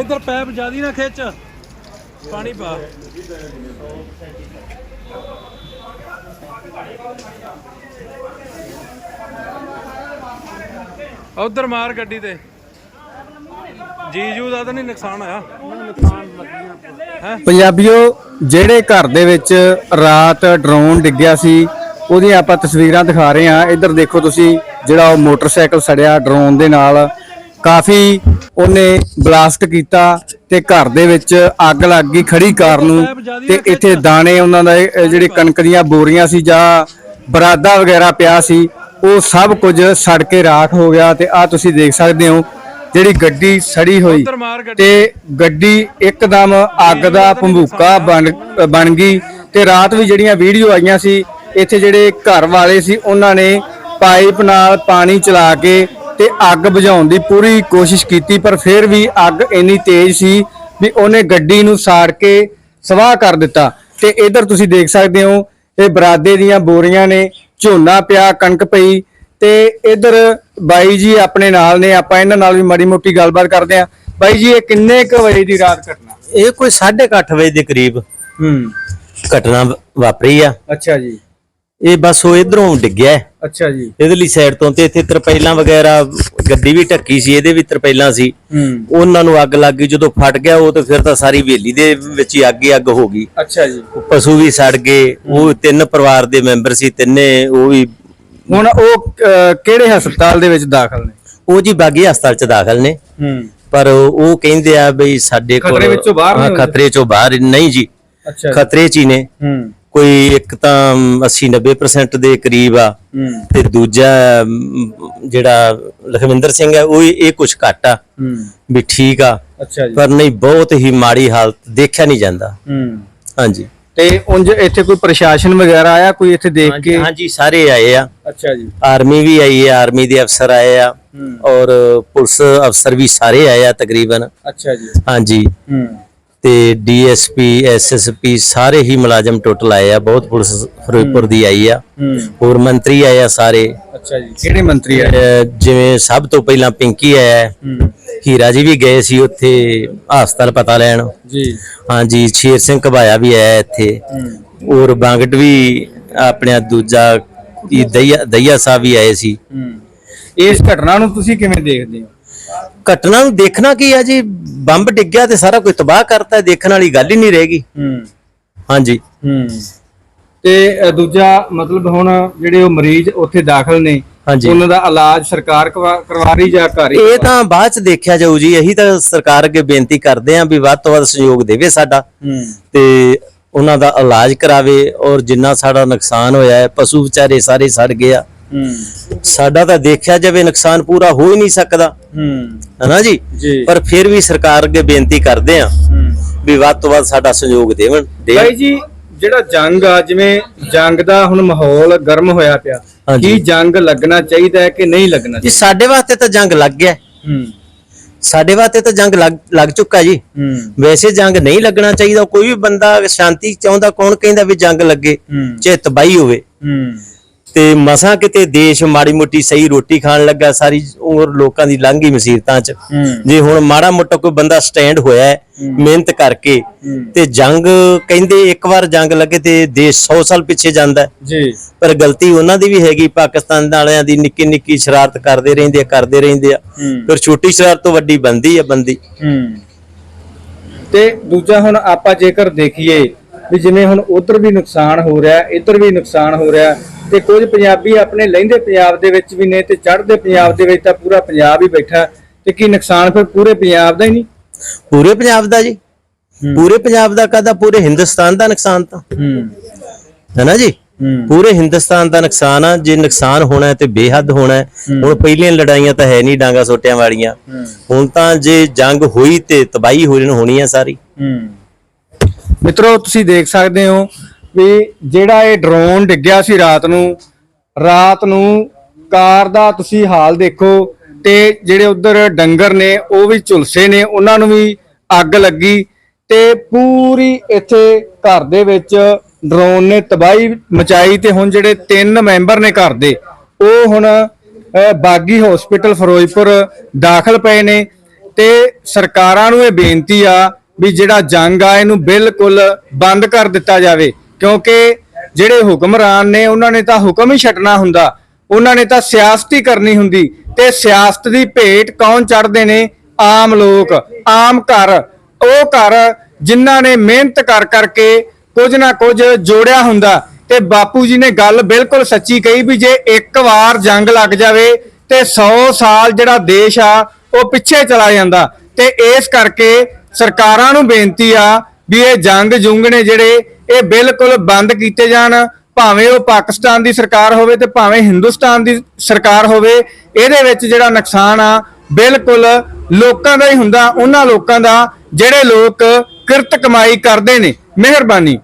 ਇੱਧਰ ਪੈਪ ਜਿਆਦੀ ਨਾ ਖਿੱਚ। ਪਾਣੀ ਪਾ। ਉਧਰ ਮਾਰ ਗੱਡੀ ਤੇ। ਜੀਜੂ ਦਾ ਤਾਂ ਨਹੀਂ ਨੁਕਸਾਨ ਆਇਆ ਪੰਜਾਬੀਓ, ਜਿਹੜੇ ਘਰ ਦੇ ਵਿੱਚ ਰਾਤ ਡਰੋਨ ਡਿੱਗਿਆ ਸੀ, ਉਹਦੀਆਂ ਆਪਾਂ ਤਸਵੀਰਾਂ ਦਿਖਾ ਰਹੇ ਹਾਂ। ਇੱਧਰ ਦੇਖੋ ਤੁਸੀਂ, ਜਿਹੜਾ ਉਹ ਮੋਟਰਸਾਈਕਲ ਸੜਿਆ ਡਰੋਨ ਦੇ ਨਾਲ। ਕਾਫੀ ਉਹਨੇ ਬਲਾਸਟ ਕੀਤਾ ਤੇ ਘਰ ਦੇ ਵਿੱਚ ਅੱਗ ਲੱਗ ਗਈ ਖੜੀ ਕਾਰ ਨੂੰ ਤੇ ਇੱਥੇ ਦਾਣੇ ਉਹਨਾਂ ਦਾ ਜਿਹੜੇ ਕਣਕ ਦੀਆਂ ਬੋਰੀਆਂ ਸੀ ਜਾਂ ਬਰਾਦਾ ਵਗੈਰਾ ਪਿਆ ਸੀ, ਉਹ ਸਭ ਕੁਝ ਸੜ ਕੇ ਰਾਖ ਹੋ ਗਿਆ ਤੇ ਆ ਤੁਸੀਂ ਦੇਖ ਸਕਦੇ ਹੋ ਜਿਹੜੀ ਗੱਡੀ ਸੜੀ ਹੋਈ ਤੇ ਗੱਡੀ ਇੱਕਦਮ ਅੱਗ ਦਾ ਭੰਬੂਕਾ ਬਣ ਬਣ ਗਈ ਤੇ ਰਾਤ ਵੀ ਜਿਹੜੀਆਂ ਵੀਡੀਓ ਆਈਆਂ ਸੀ, ਇੱਥੇ ਜਿਹੜੇ ਘਰ ਵਾਲੇ ਸੀ, ਉਹਨਾਂ ਨੇ ਪਾਈਪ ਨਾਲ ਪਾਣੀ ਚਲਾ ਕੇ ਤੇ ਅੱਗ ਬੁਝਾਉਣ ਦੀ ਪੂਰੀ ਕੋਸ਼ਿਸ਼ ਕੀਤੀ ਪਰ ਫਿਰ ਵੀ ਅੱਗ ਇੰਨੀ ਤੇਜ਼ ਸੀ ਵੀ ਉਹਨੇ ਗੱਡੀ ਨੂੰ ਸਾੜ ਕੇ ਸਵਾਹ ਕਰ ਦਿੱਤਾ। ਤੇ ਇਧਰ ਤੁਸੀਂ ਦੇਖ ਸਕਦੇ ਹੋ ਇਹ ਬਰਾਦੇ ਦੀਆਂ ਬੋਰੀਆਂ ਨੇ ਝੋਨਾ ਪਿਆ ਕਣਕ ਪਈ ਤੇ ਇਧਰ ਬਾਈ ਜੀ ਆਪਣੇ ਨਾਲ ਨੇ ਆਪਾਂ ਇਹਨਾਂ ਨਾਲ ਵੀ ਮਾੜੀ ਮੋਟੀ ਗੱਲਬਾਤ ਕਰਦੇ ਆ ਬਾਈ ਜੀ ਇਹ ਕਿੰਨੇ ਕੁ ਵਜੇ ਦੀ ਰਾਤ ਘਟਨਾ? ਇਹ ਕੋਈ 8:30 ਵਜੇ ਦੇ ਕਰੀਬ ਹੂੰ। ਘਟਨਾ ਵਾਪਰੀ ਆ। ਅੱਛਾ ਜੀ। ਇਹ ਬਸ ਉਹ ਇਧਰੋਂ ਡਿੱਗਿਆ ਹੈ। ਅੱਛਾ ਜੀ। ਇਧਰਲੀ ਸਾਈਡ ਤੋਂ ਤੇ ਇੱਥੇ ਤਰਪੈਲਾਂ ਵਗੈਰਾ ਗੱਡੀ ਵੀ ਢੱਕੀ ਸੀ ਇਹਦੇ ਵੀ ਤਰਪੈਲਾਂ ਸੀ। ਹੂੰ। ਉਹਨਾਂ ਨੂੰ ਅੱਗ ਲੱਗ ਗਈ ਜਦੋਂ ਫਟ ਗਿਆ ਉਹ ਤੇ ਫਿਰ ਤਾਂ ਸਾਰੀ ਹਵੇਲੀ ਦੇ ਵਿੱਚ ਹੀ ਅੱਗ ਹੀ ਅੱਗ ਹੋ ਗਈ। ਅੱਛਾ ਜੀ। ਪਸ਼ੂ ਵੀ ਸੜ ਗਏ ਉਹ ਤਿੰਨ ਪਰਿਵਾਰ ਦੇ ਮੈਂਬਰ ਸੀ ਤਿੰਨੇ ਉਹ ਵੀ ਹੁਣ ਉਹ ਅਹ, ਕਿਹੜੇ ਹਸਪਤਾਲ ਦੇ ਵਿੱਚ ਦਾਖਲ ਨੇ? ਉਹ ਜੀ ਬਾਗੀ ਹਸਪਤਾਲ ਚ ਦਾਖਲ ਨੇ। ਹੂੰ। ਪਰ ਉਹ ਕਹਿੰਦੇ ਆ ਬਈ ਸਾਡੇ ਕੋਲ ਖਤਰੇ ਵਿੱਚੋਂ ਬਾਹਰ ਹਾਂ। ਖਤਰੇ ਚੋਂ ਬਾਹਰ ਨਹੀਂ ਜੀ। ਅੱਛਾ ਖਤਰੇ ਚ ਹੀ ਨੇ। ਹੂੰ। ਕੋਈ ਇੱਕ ਤਾਂ 80 90% ਦੇ ਕਰੀਬ ਆ। ਤੇ ਦੂਜਾ ਅਮ, ਜਿਹੜਾ ਲਖਵਿੰਦਰ ਸਿੰਘ ਹੈ ਉਹ ਇਹ ਕੁਝ ਘੱਟ ਆ। ਵੀ ਠੀਕ ਆ। ਅੱਛਾ ਜੀ। ਪਰ ਨਹੀਂ ਬਹੁਤ ਹੀ ਮਾੜੀ ਹਾਲਤ ਦੇਖਿਆ ਨਹੀਂ ਜਾਂਦਾ। ਹੂੰ। ਹਾਂਜੀ। ਤੇ ਉਂਝ ਇੱਥੇ ਕੋਈ ਪ੍ਰਸ਼ਾਸਨ ਵਗੈਰਾ ਆਇਆ ਕੋਈ ਇੱਥੇ ਦੇਖ ਕੇ? ਹਾਂਜੀ ਸਾਰੇ ਆਏ ਆ। ਅੱਛਾ ਜੀ। ਆਰਮੀ ਵੀ ਆਈ ਹੈ ਆਰਮੀ ਦੇ ਅਫਸਰ ਆਏ ਆ। ਹੂੰ। ਔਰ ਪੁਲਿਸ ਅਫਸਰ ਵੀ ਸਾਰੇ ਆਏ ਆ ਤਕਰੀਬਨ। ਅੱਛਾ ਜੀ। ਹਾਂਜੀ। ਹੂੰ। ਤੇ ਡੀਐਸਪੀ ਐਸਐਸਪੀ ਸਾਰੇ ਹੀ ਮੁਲਾਜ਼ਮ ਟੋਟਲ ਆਏ ਆ ਬਹੁਤ ਪੁਲਿਸ ਫਿਰੋਜ਼ਪੁਰ ਦੀ ਆਈ ਆ। ਹੂੰ। ਹੋਰ ਮੰਤਰੀ ਆਏ ਆ ਸਾਰੇ। ਅੱਛਾ ਜੀ ਕਿਹੜੇ ਮੰਤਰੀ ਆਏ? ਜਿਵੇਂ ਸਭ ਤੋਂ ਪਹਿਲਾਂ ਪਿੰਕੀ ਆਇਆ ਹੈ। ਹੂੰ। ਹੀਰਾ ਜੀ ਵੀ ਗਏ ਸੀ ਉੱਥੇ ਹਸਪਤਾਲ ਪਤਾ ਲੈਣ। ਜੀ। ਹਾਂਜੀ ਸ਼ੇਰ ਸਿੰਘ ਘਬਾਇਆ ਵੀ ਆਇਆ ਇੱਥੇ। ਹੂੰ। ਔਰ ਬਾਂਗਟ ਵੀ ਆਪਣਿਆ ਦੂਜਾ ਦਈਆ ਦਈਆ ਸਾਹਿਬ ਵੀ ਆਏ ਸੀ। ਹੂੰ। ਇਸ ਘਟਨਾ ਨੂੰ ਤੁਸੀਂ ਕਿਵੇਂ ਦੇਖਦੇ ਹੋ? ਘਟਨਾ ਨੂੰ ਦੇਖਣਾ ਕੀ ਆ ਜੀ? ਬੰਬ ਡਿੱਗਿਆ ਤੇ ਸਾਰਾ ਕੁਝ ਤਬਾਹ ਕਰਤਾ ਦੇਖਣ ਵਾਲੀ ਗੱਲ ਹੀ ਨਹੀਂ ਰਹੇਗੀ ਹੂੰ। ਹਾਂਜੀ। ਹੂੰ। ਤੇ ਦੂਜਾ ਮਤਲਬ ਹੁਣ ਜਿਹੜੇ ਉਹ ਮਰੀਜ਼ ਉੱਥੇ ਦਾਖਲ ਨੇ ਉਹਨਾਂ ਦਾ ਇਲਾਜ ਸਰਕਾਰ ਕਰਵਾ ਰਹੀ ਜਾਂ ਘਰ ਹੀ ਇਹ ਤਾਂ ਬਾਅਦ ਚ ਦੇਖਿਆ ਜਾਊ ਜੀ ਇਹੀ ਤਾਂ ਸਰਕਾਰ ਅੱਗੇ ਬੇਨਤੀ ਕਰਦੇ ਆਂ ਵੀ ਵੱਧ ਤੋਂ ਵੱਧ ਸਹਿਯੋਗ ਦੇਵੇ ਸਾਡਾ। ਤੇ ਉਹਨਾਂ ਦਾ ਇਲਾਜ ਕਰਾਵੇ ਔਰ ਜਿੰਨਾ ਸਾਡਾ ਨੁਕਸਾਨ ਹੋਇਆ ਹੈ ਪਸ਼ੂ ਵਿਚਾਰੇ ਸਾਰੇ ਸੜ ਗਏ ਆ। ਸਾਡਾ ਤਾਂ ਦੇਖਿਆ ਜਾਵੇ ਨੁਕਸਾਨ ਪੂਰਾ ਹੋ ਹੀ ਨਹੀਂ ਸਕਦਾ। ਹਨਾ ਜੀ? ਪਰ ਫਿਰ ਵੀ ਸਰਕਾਰ ਅੱਗੇ ਬੇਨਤੀ ਕਰਦੇ ਆ ਵੀ ਵੱਧ ਤੋਂ ਵੱਧ ਸਾਡਾ ਸਹਿਯੋਗ ਦੇਵਣ ਬਾਈ ਜੀ ਜਿਹੜਾ ਜੰਗ ਆ ਜਿਵੇਂ ਜੰਗ ਦਾ ਹੁਣ ਮਾਹੌਲ ਗਰਮ ਹੋਇਆ ਪਿਆ। ਕੀ ਜੰਗ ਲੱਗਣਾ ਚਾਹੀਦਾ ਹੈ ਕਿ ਨਹੀਂ ਲੱਗਣਾ ਜੀ ਸਾਡੇ ਵਾਸਤੇ ਤਾਂ ਜੰਗ ਲੱਗ ਗਿਆ। ਸਾਡੇ ਵਾਸਤੇ ਤਾਂ ਜੰਗ ਲੱਗ ਚੁੱਕਾ ਜੀ। ਵੈਸੇ ਜੰਗ ਨਹੀਂ ਲੱਗਣਾ ਚਾਹੀਦਾ। ਕੋਈ ਵੀ ਬੰਦਾ ਸ਼ਾਂਤੀ ਚਾਹੁੰਦਾ ਕੌਣ ਕਹਿੰਦਾ ਵੀ ਜੰਗ ਲੱਗੇ ਹੂੰ। ਚਾਹੇ ਤਬਾਹੀ ਹੋਵੇ। ਤੇ ਮਸਾਂ ਕਿਤੇ ਦੇਸ਼ ਮਾੜੀ ਮੋਟੀ ਸਹੀ ਰੋਟੀ ਖਾਣ ਲੱਗਾ ਸਾਰੀ ਉਮਰ ਲੋਕਾਂ ਦੀ ਲੰਘ ਮੁਸੀਬਤਾਂ 'ਚ। ਜੇ ਹੁਣ ਮਾੜਾ ਮੋਟਾ ਕੋਈ ਬੰਦਾ ਸਟੈਂਡ ਹੋਇਆ ਮਿਹਨਤ ਕਰਕੇ। ਤੇ ਜੰਗ ਕਹਿੰਦੇ ਇੱਕ ਵਾਰ ਜੰਗ ਲੱਗੇ ਤੇ ਦੇਸ਼ 100 ਸਾਲ ਪਿੱਛੇ ਜਾਂਦਾ। ਜੀ। ਪਰ ਗਲਤੀ ਉਹਨਾਂ ਦੀ ਵੀ ਹੈਗੀ ਪਾਕਿਸਤਾਨ ਵਾਲਿਆਂ ਦੀ ਨਿੱਕੀ ਨਿੱਕੀ ਸ਼ਰਾਰਤ ਕਰਦੇ ਰਹਿੰਦੇ ਆ ਕਰਦੇ ਰਹਿੰਦੇ ਆ। ਫਿਰ ਛੋਟੀ ਸ਼ਰਾਰਤ ਤੋਂ ਵੱਡੀ ਬੰਦੀ ਆ ਬੰਦੀ। ਤੇ ਦੂਜਾ ਹੁਣ ਆਪਾਂ ਜੇਕਰ ਦੇਖੀਏ ਵੀ ਜਿਵੇਂ ਹੁਣ ਉਧਰ ਵੀ ਨੁਕਸਾਨ ਹੋ ਰਿਹਾ ਇੱਧਰ ਵੀ ਨੁਕਸਾਨ ਹੋ ਰਿਹਾ ਤੇ ਕੁਝ ਪੰਜਾਬੀ ਆਪਣੇ ਲਹਿੰਦੇ ਪੰਜਾਬ ਦੇ ਵਿੱਚ ਵੀ ਨੇ ਤੇ ਚੜ੍ਹਦੇ ਪੰਜਾਬ ਦੇ ਵਿੱਚ ਤਾਂ ਪੂਰਾ ਪੰਜਾਬ ਹੀ ਬੈਠਾ ਤੇ ਕੀ ਨੁਕਸਾਨ ਫਿਰ ਪੂਰੇ ਪੰਜਾਬ ਦਾ ਹੀ ਨਹੀਂ? ਪੂਰੇ ਪੰਜਾਬ ਦਾ ਜੀ। ਪੂਰੇ ਪੰਜਾਬ ਦਾ ਕਦਾ ਪੂਰੇ ਹਿੰਦੁਸਤਾਨ ਦਾ ਨੁਕਸਾਨ ਤਾਂ। ਹੂੰ। ਨਾ ਜੀ? ਪੂਰੇ ਹਿੰਦੁਸਤਾਨ ਦਾ ਨੁਕਸਾਨ ਆ ਜੇ ਨੁਕਸਾਨ ਹੋਣਾ ਤੇ ਬੇਹੱਦ ਹੋਣਾ ਹੁਣ ਪਹਿਲੀਆਂ ਲੜਾਈਆਂ ਤਾਂ ਹੈ ਨਹੀਂ ਡਾਂਗਾ ਸੋਟਿਆਂ ਵਾਲੀਆਂ। ਹੁਣ ਤਾਂ ਜੇ ਜੰਗ ਹੋਈ ਤੇ ਤਬਾਹੀ ਹੋ ਜਣ ਹੋਣੀ ਆ ਸਾਰੀ। ਮਿੱਤਰੋ, ਤੁਸੀਂ ਦੇਖ ਸਕਦੇ ਹੋ ਵੀ ਜਿਹੜਾ ਇਹ ਡਰੋਨ ਡਿੱਗਿਆ ਸੀ ਰਾਤ ਨੂੰ ਰਾਤ ਨੂੰ ਕਾਰ ਦਾ ਤੁਸੀਂ ਹਾਲ ਦੇਖੋ ਤੇ ਜਿਹੜੇ ਉਧਰ ਡੰਗਰ ਨੇ, ਉਹ ਵੀ ਝੁਲਸੇ ਨੇ, ਉਹਨਾਂ ਨੂੰ ਵੀ ਅੱਗ ਲੱਗੀ ਤੇ ਪੂਰੀ ਇੱਥੇ ਘਰ ਦੇ ਵਿੱਚ ਡਰੋਨ ਨੇ ਤਬਾਹੀ ਮਚਾਈ ਤੇ ਹੁਣ ਜਿਹੜੇ ਤਿੰਨ ਮੈਂਬਰ ਨੇ ਘਰ ਦੇ, ਉਹ ਹੁਣ ਬਾਗੀ ਹਸਪੀਟਲ ਫਿਰੋਜ਼ਪੁਰ ਦਾਖਲ ਪਏ ਨੇ ਤੇ ਸਰਕਾਰਾਂ ਨੂੰ ਇਹ ਬੇਨਤੀ ਆ ਵੀ ਜਿਹੜਾ ਜੰਗ ਆ, ਇਹਨੂੰ ਬਿਲਕੁਲ ਬੰਦ ਕਰ ਦਿੱਤਾ ਜਾਵੇ। ਕਿਉਂਕਿ ਜਿਹੜੇ ਹੁਕਮਰਾਨ ਨੇ, ਉਹਨਾਂ ਨੇ ਤਾਂ ਹੁਕਮ ਹੀ ਛੱਡਣਾ ਹੁੰਦਾ। ਉਹਨਾਂ ਨੇ ਤਾਂ ਸਿਆਸਤ ਹੀ ਕਰਨੀ ਹੁੰਦੀ। ਤੇ ਸਿਆਸਤ ਦੀ ਭੇਟ ਕੌਣ ਚੜਦੇ ਨੇ? ਆਮ ਲੋਕ, ਆਮ ਘਰ। ਉਹ ਘਰ ਜਿਨ੍ਹਾਂ ਨੇ ਮਿਹਨਤ ਕਰ ਕਰਕੇ ਕੁਝ ਨਾ ਕੁਝ ਜੋੜਿਆ ਹੁੰਦਾ। ਤੇ ਬਾਪੂ ਜੀ ਨੇ ਗੱਲ ਬਿਲਕੁਲ ਸੱਚੀ ਕਹੀ ਵੀ ਜੇ ਇੱਕ ਵਾਰ ਜੰਗ ਲੱਗ ਜਾਵੇ ਤੇ 100 ਸਾਲ ਜਿਹੜਾ ਦੇਸ਼ ਆ ਉਹ ਪਿੱਛੇ ਚਲਾ ਜਾਂਦਾ। ਤੇ ਇਸ ਕਰਕੇ ਸਰਕਾਰਾਂ ਨੂੰ ਬੇਨਤੀ ਆ ਵੀ ਇਹ ਜੰਗ ਜੁੰਗ ਨੇ ਜਿਹੜੇ ਇਹ ਬਿਲਕੁਲ ਬੰਦ ਕੀਤੇ ਜਾਣ। ਭਾਵੇਂ ਉਹ ਪਾਕਿਸਤਾਨ ਦੀ ਸਰਕਾਰ ਹੋਵੇ ਤੇ ਭਾਵੇਂ ਹਿੰਦੁਸਤਾਨ ਦੀ ਸਰਕਾਰ ਹੋਵੇ, ਇਹਦੇ ਵਿੱਚ ਜਿਹੜਾ ਨੁਕਸਾਨ ਆ, ਬਿਲਕੁਲ ਲੋਕਾਂ ਦਾ ਹੀ ਹੁੰਦਾ। ਉਹਨਾਂ ਲੋਕਾਂ ਦਾ ਜਿਹੜੇ ਲੋਕ ਕਿਰਤ ਕਮਾਈ ਕਰਦੇ ਨੇ। ਮਿਹਰਬਾਨੀ।